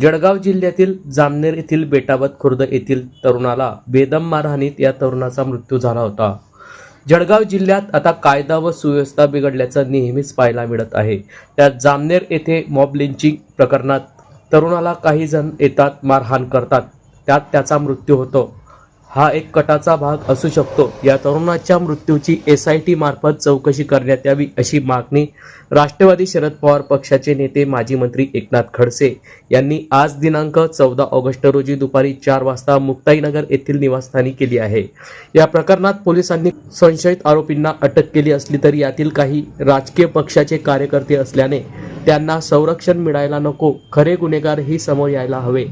जळगाव जिल्ह्यातील जामनेर येथील बेटावत खुर्द येथील तरुणाला बेदम मारहाणीत या तरुणाचा मृत्यू झाला होता. जळगाव जिल्ह्यात आता कायदा व सुव्यवस्था बिघडल्याचं नेहमीच पाहायला मिळत आहे. त्यात जामनेर येथे मॉब लिंचिंग प्रकरणात तरुणाला काही जण येतात मारहाण करतात. त्यात त्याचा मृत्यू होतो. हा एक कटाचा भाग असू शकतो. या तरुणाच्या मृत्यूची एस आय टी मार्फत चौकशी करण्यात यावी अशी मागणी राष्ट्रवादी शरद पवार पक्षाचे नेते माजी मंत्री एकनाथ खडसे यांनी आज दिनांक चौदा ऑगस्ट रोजी दुपारी चार वाजता मुक्ताईनगर येथील निवासस्थानी केली आहे. या प्रकरणात पोलिसांनी संशयित आरोपींना अटक केली असली तरी यातील काही राजकीय पक्षाचे कार्यकर्ते असल्याने त्यांना संरक्षण मिळायला नको. खरे गुन्हेगार ही समोर यायला हवे.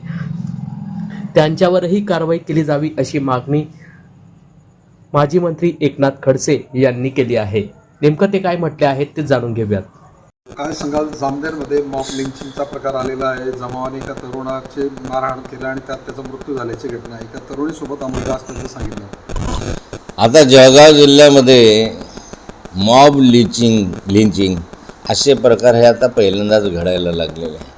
त्यांच्यावरही कारवाई केली जावी अशी मागणी माजी मंत्री एकनाथ खडसे यांनी केली आहे. नेमकं ते काय म्हटले आहेत ते जाणून घेऊयात. काय सांगाल? जामनेरमध्ये मॉक लिंचिंगचा प्रकार आलेला आहे. जमावाने एका तरुणाचे मारहाण केलं आणि त्यात त्याचा मृत्यू झाल्याची घटना आहे. एका तरुणीसोबत आम्हाला जास्त त्याचं सांगितलं. आता जळगाव जिल्ह्यामध्ये मॉब लिचिंग लिंचिंग असे प्रकार हे आता पहिल्यांदाच घडायला लागलेले आहे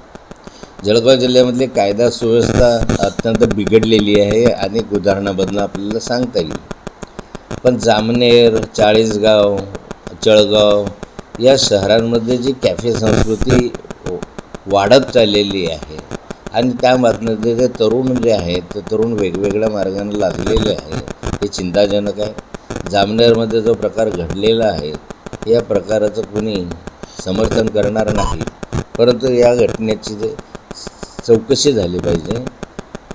जळगाव जिल्ह्यामधली कायदा सुव्यवस्था अत्यंत बिघडलेली आहे. अनेक उदाहरणाबद्दल आपल्याला सांगता येईल. पण जामनेर चाळीसगाव चळगाव या शहरांमध्ये जी कॅफे संस्कृती वाढत चाललेली आहे आणि त्यामधनं जे जे तरुण जे आहेत ते तरुण वेगवेगळ्या मार्गाने लागलेले आहे हे चिंताजनक आहे. जामनेरमध्ये जो प्रकार घडलेला आहे या प्रकाराचं कुणी समर्थन करणार नाही. परंतु या घटनेची जे चौकशी झाली पाहिजे.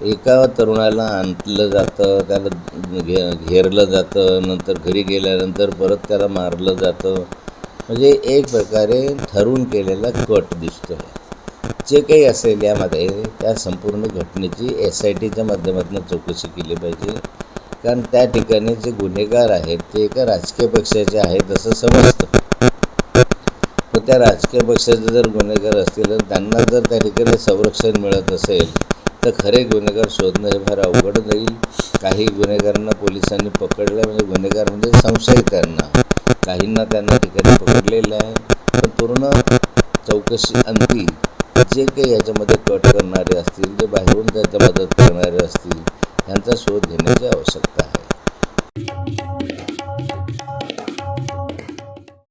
एका तरुणाला आणलं जातं त्याला घे घेरलं जातं नंतर घरी गेल्यानंतर परत त्याला मारलं जातं. म्हणजे एक प्रकारे ठरवून केलेला कट दिसतो आहे जे काही असेल यामध्ये त्या संपूर्ण घटनेची एस आय टीच्या माध्यमातून चौकशी केली पाहिजे. कारण त्या ठिकाणी जे गुन्हेगार आहेत ते एका राजकीय पक्षाचे आहेत असं समजतं. त्या राजकीय पक्षाचे जर गुन्हेगार असतील तर त्यांना जर त्या ठिकाणी संरक्षण मिळत असेल तर खरे गुन्हेगार शोधणं हे फार अवघड जाईल. काही गुन्हेगारांना पोलिसांनी पकडलं म्हणजे गुन्हेगार म्हणजे संशयितांना. काहींना त्यांना ठिकाणी पकडलेलं आहे. पण पूर्ण चौकशी अंती जे काही याच्यामध्ये कट करणारे असतील जे बाहेरून त्याच्या मदत करणारे असतील यांचा शोध घेण्याची आवश्यकता